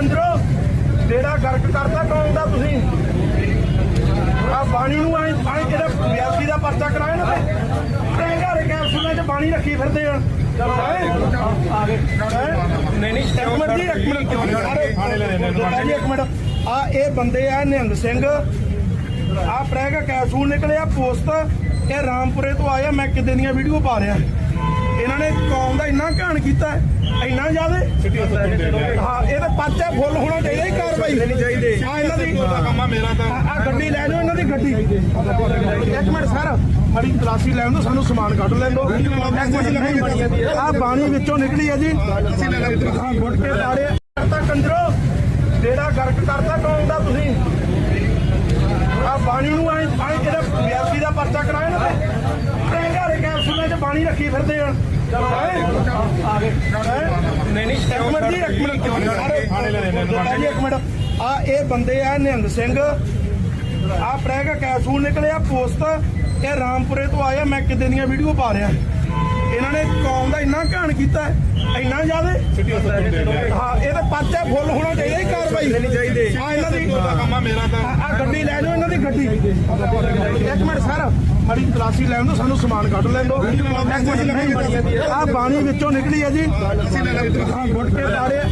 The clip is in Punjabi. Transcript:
ਕੰਜਰੋ ਤੇਰਾ ਗਰਕ ਕਰਤਾ ਕੌਣ ਦਾ ਤੁਸੀਂ। ਆ ਬਾਣੀ ਨੂੰ ਆਏ ਆਏ ਜਿਹੜਾ ਵਿਆਸੀ ਦਾ ਪਰਚਾ ਕਰਾਇਆ ਨਾ ਟੈਂਗਾਰੇ ਕੈਪਸੂਲਾਂ 'ਚ ਬਾਣੀ ਰੱਖੀ ਫਿਰਦੇ ਆ। ਨਹੀਂ ਨਹੀਂ ਇੱਕ ਮਿੰਟ ਜੀ ਇੱਕ ਮਿੰਟ। ਲੈਣੇ ਇੱਕ ਮਿੰਟ। ਆ ਇਹ ਬੰਦੇ ਆ ਨਿਹੰਗ ਸਿੰਘ। ਆ ਪ੍ਰੈਗਾ ਕੈਪਸੂਲ ਨਿਕਲਿਆ ਪੋਸਟ ਇਹ ਰਾਮਪੁਰੇ ਤੋਂ ਆਇਆ ਮੈਂ ਕਿਤੇ ਦੀਆਂ ਵੀਡੀਓ ਪਾ ਰਿਹਾ। ਨੇ ਕੌਮ ਦਾ ਇੰਨਾ ਘਾਣ ਕੀਤਾ ਇੰਨਾ ਜ਼ਿਆਦਾ। ਹਾਂ ਇਹ ਤਾਂ ਪਰਚਾ ਫੁੱਲ ਹੋਣਾ ਚਾਹੀਦਾ ਹੀ ਕਾਰਵਾਈ। ਨਹੀਂ ਚਾਹੀਦੀ। ਹਾਂ ਇਹਨਾਂ ਦੀ ਕੰਮਾ ਮੇਰਾ ਤਾਂ। ਆ ਗੱਡੀ ਲੈ ਜਾਓ ਇਹਨਾਂ ਦੀ ਗੱਡੀ। ਇੱਕ ਮਿੰਟ ਸਰ ਮੜੀ ਤਲਾਸ਼ੀ ਲੈਣ ਦੋ ਸਾਨੂੰ ਸਮਾਨ ਕੱਢ ਲੈਣ ਦੋ ਆ ਬਾਣੀ ਵਿੱਚੋਂ ਨਿਕਲੀ ਹੈ ਜੀ। ਹਾਂ ਗੁੱਟ ਕੇ ਤਾੜੇ ਕਰਤਾ ਕੰਜਰੋ। ਜਿਹੜਾ ਗਰਕ ਕਰਤਾ ਕੌਣ ਦਾ ਤੁਸੀਂ। ਆ ਬਾਣੀ ਨੂੰ ਆਏ ਆਏ ਜਿਹੜਾ ਵਿਆਸੀ ਦਾ ਪਰਚਾ ਕਰਾਇਆ ਨਾ ਟੈਂਗਾਰੇ ਕੈਪਸੂਲਾਂ 'ਚ ਬਾਣੀ ਰੱਖੀ ਫਿਰਦੇ ਆ। ਨਹੀਂ ਨਹੀਂ ਇੱਕ ਮਿੰਟ ਜੀ ਇੱਕ ਮਿੰਟ ਥਾਣੇ ਲੈ ਲੈਣੇ ਜੀ ਇੱਕ ਮਿੰਟ। ਆ ਇਹ ਬੰਦੇ ਆ ਨਿਹੰਗ ਸਿੰਘ। ਆ ਪ੍ਰੈਗਾ ਕੈਪਸੂਲ ਨਿਕਲਿਆ ਪੋਸਟ ਇਹ ਰਾਮਪੁਰੇ ਤੋਂ ਆਇਆ ਮੈਂ ਕਿਤੇ ਦੀਆਂ ਵੀਡੀਓ ਪਾ ਰਿਹਾ। ਇਹਨਾਂ ਨੇ ਕੌਮ ਦਾ ਇੰਨਾ ਘਾਣ ਕੀਤਾ ਇੰਨਾ ਜ਼ਿਆਦਾ। ਹਾਂ ਇਹ ਤਾਂ ਪਰਚਾ ਫੁੱਲ ਹੋਣਾ ਚਾਹੀਦਾ ਹੀ ਕਾਰਵਾਈ। ਨਹੀਂ ਚਾਹੀਦੀ। ਹਾਂ ਇਹਨਾਂ ਦੀ ਕੰਮਾ ਮੇਰਾ ਤਾਂ। ਆ ਗੱਡੀ ਲੈ ਜਾਓ ਇਹਨਾਂ ਦੀ ਗੱਡੀ। ਇੱਕ ਮਿੰਟ ਸਰ। ਮੜੀ ਤਲਾਸ਼ੀ ਲੈਣ ਦੋ ਸਾਨੂੰ ਸਮਾਨ ਕੱਢ ਲੈਣ ਦੋ ਆ ਬਾਣੀ ਵਿੱਚੋਂ ਨਿਕਲੀ ਹੈ ਜੀ ਗੁੱਟ ਕੇ ਤਾੜੇ